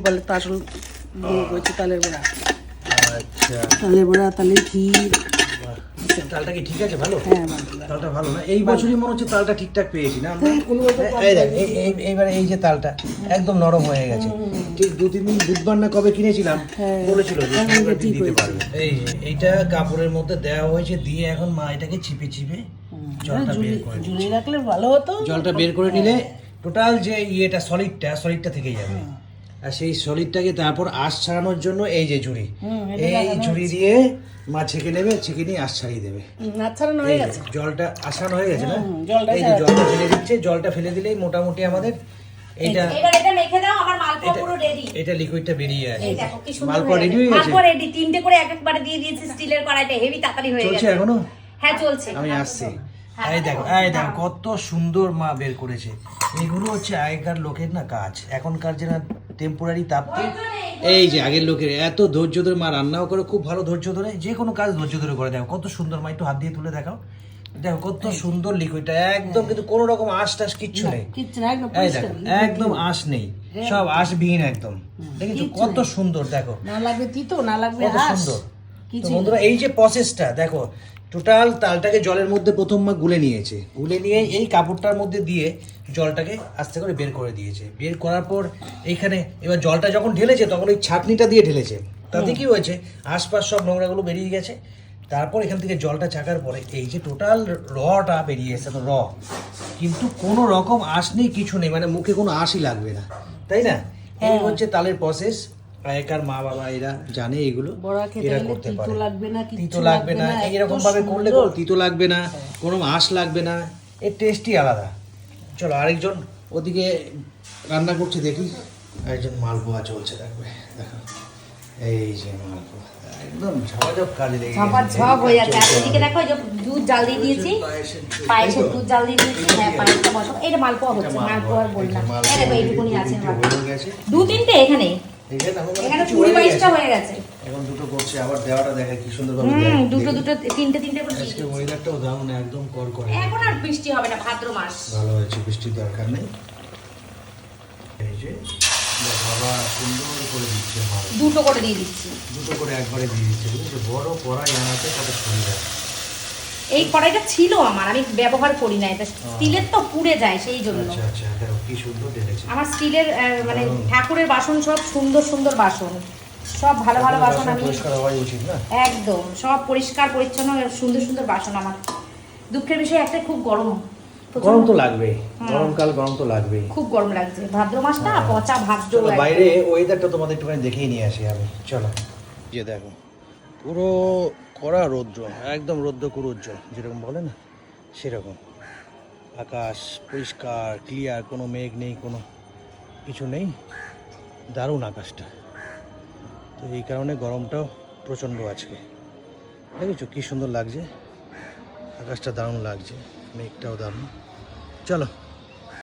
বলে তো আসল তালের বড়া। আচ্ছা। তালের বড়া তালটা কি ঠিক আছে? ভালো? হ্যাঁ তালটা ভালো না? এই বছরই মনে হচ্ছে তালটা ঠিকঠাক পেয়েছি না? আমরা? হ্যাঁ, কোনো বছর কম এই দেখ এই- এই- এইবারে এই যে তালটা একদম নরম হয়ে গেছে। ঠিক দু তিন দিন বুধবার না কবে কিনেছিলাম হ্যাঁ। বলেছিল হ্যাঁ, দিতে পারবে। এই এইটা কাপড়ের মধ্যে দেওয়া হয়েছে দিয়ে এখন মা এটাকে চিপে চিপে জলটা বের করে রাখলে ভালো হতো। জলটা বের করে নিলে টোটাল যে ইয়েটা সলিডটা সলিডটা থেকে যাবে। আর সেই সলিডটাকে তারপর আঁশ ছাড়ানোর জন্য এই যে ঝুড়ি এই ঝুড়ি দিয়ে মা ছেঁকে নেবে ছেঁকে নিয়ে আঁশ ছাড়িয়ে দেবে। আচ্ছা না হয়ে গেছে? জলটা আসানো হয়ে গেছে না? জলটা এই যে জলটা ফেলে দিচ্ছে জলটা ফেলে দিলেই মোটামুটি আমাদের এটা মেখে দাও আমার মালপোয়া পুরো রেডি এটা লিকুইডটা বেরিয়ে আসে। এই দেখো কি সুন্দর মালপোয়া রেডি হয়ে গেছে? মালপোয়া রেডি তিনটে করে এক একবারে দিয়ে দিয়েছে স্টিলের কড়াইটা হেভি তাড়াতাড়ি হয়ে চলছে গেছে। এখনও? হ্যাঁ চলছে। আমি আসছি। এই দেখো এই দেখো কত সুন্দর মা বের করেছে। এগুলো হচ্ছে আগেকার লোকের না কাজ। এখনকার যে না টেম্পোরারি তাপতে এই যে আগের লোকের এত ধৈর্য ধরে মা রান্নাও করে খুব ভালো ধৈর্য ধরে। যে কোনো কাজ ধৈর্য ধরে করে। দেখো কত সুন্দর মা একটু হাত দিয়ে তুলে দেখাও। দেখো কত সুন্দর লিকুইডটা একদম কিন্তু কোনো রকম আশ টাশ কিচ্ছু নেই। একদম আশ নেই। সব আঁশবিহীন একদম। দেখেছ? কত সুন্দর দেখো। না লাগবে তিতো না লাগবে কত সুন্দর। বন্ধুরা এই যে প্রসেসটা দেখো টোটাল তালটাকে জলের মধ্যে প্রথম মা গুলে নিয়েছে। গুলে নিয়ে এই কাপড়টার মধ্যে দিয়ে জলটাকে আস্তে করে বের করে দিয়েছে। বের করার পর এইখানে এবার জলটা যখন ঢেলেছে তখন ওই ছাঁকনিটা দিয়ে ঢেলেছে। তাতে কি হয়েছে? আশপাশ সব নোংরাগুলো বেরিয়ে গেছে। তারপর এখান থেকে জলটা চাকার পরে এই যে টোটাল রটা বেরিয়ে এসেছে তো র। কিন্তু কোনো রকম আঁশ নেই কিছু নেই মানে মুখে কোনো আঁশই লাগবে না। তাই না? এই হচ্ছে তালের প্রসেস আগেকার মা বাবা এরা জানে এগুলো। এরা করতে পারে। তিতো লাগবে না এইরকম ভাবে করলে তিতো লাগবে না কোনো আঁশ লাগবে না এর টেস্টই আলাদা। চলো আরেকজন ওদিকে রান্না করছে দেখি। আরেকজন মালপোয়া চলছে দেখবে দেখো। এই যে মালপোয়া একদম ঝাপাঝপ কাজে লেগে ঝাপা হয়ে যাচ্ছে। আর এদিকে দেখো যে দুধ জাল দিয়ে দিয়েছি। পায়েসের দুধ জাল দিয়ে দিয়েছি। হ্যাঁ পায়েসটা বসো এটা মালপোয়া হচ্ছে মালপোয়া বললাম মালপোয়া এইটুকুনি আছে দুটো মালপোয়া। হয়ে গেছে দু তিনটে এখানে? এখানে এখন এখানে কিছু কুড়ি বাইশটা হয়ে গেছে। এখন দুটো করছে আবার দেওয়াটা দেখে কি সুন্দর ভাবে হুম দুটো দুটো তিনটে তিনটে করে আজকে ওয়েদারটাও দারুণ একদম কর এখন আর বৃষ্টি হবে না ভাদ্র মাস। ভালো হয়েছে বৃষ্টির দরকার নেই। এই যে বাবা সুন্দর করে দিচ্ছে দুটো করে দিয়ে দিচ্ছি। দুটো করে একবারে দিয়ে দিচ্ছে বড় কড়াই আনাতে কত সুবিধা এই কড়াইটা ছিল আমার আমি ব্যবহার করি না এটা স্টিলের তো পুড়ে যায় সেই জন্য। আচ্ছা আচ্ছা দেখো কি সুন্দর ঢেলেছে আমার স্টিলের মানে ঠাকুরের বাসন সব সুন্দর সুন্দর বাসন। সব ভালো ভালো বাসন আমি না? একদম সব পরিষ্কার পরিচ্ছন্ন সুন্দর সুন্দর বাসন আমার। দুঃখের বিষয় একটা খুব গরম। গরম তো লাগবে গরমকাল গরম তো লাগবে খুব গরম লাগছে। ভাদ্র মাসটা পচা ভাদ্র চলো একদম। বাইরে ওয়েদারটা তোমাদের একটুখানি দেখিয়ে নিয়ে আসি আমি। চলো। যে দেখো পুরো কড়া রৌদ্র, একদম রৌদ্র কুরুজ্জ্বল যেরকম বলে না, সেরকম। আকাশ পরিষ্কার ক্লিয়ার কোনো মেঘ নেই, কোনো কিছু নেই। দারুণ আকাশটা। তো এই কারণে গরমটাও প্রচণ্ড আজকে। দেখেছ কী সুন্দর লাগছে? আকাশটা দারুণ লাগছে, মেঘটাও দারুণ। চলো।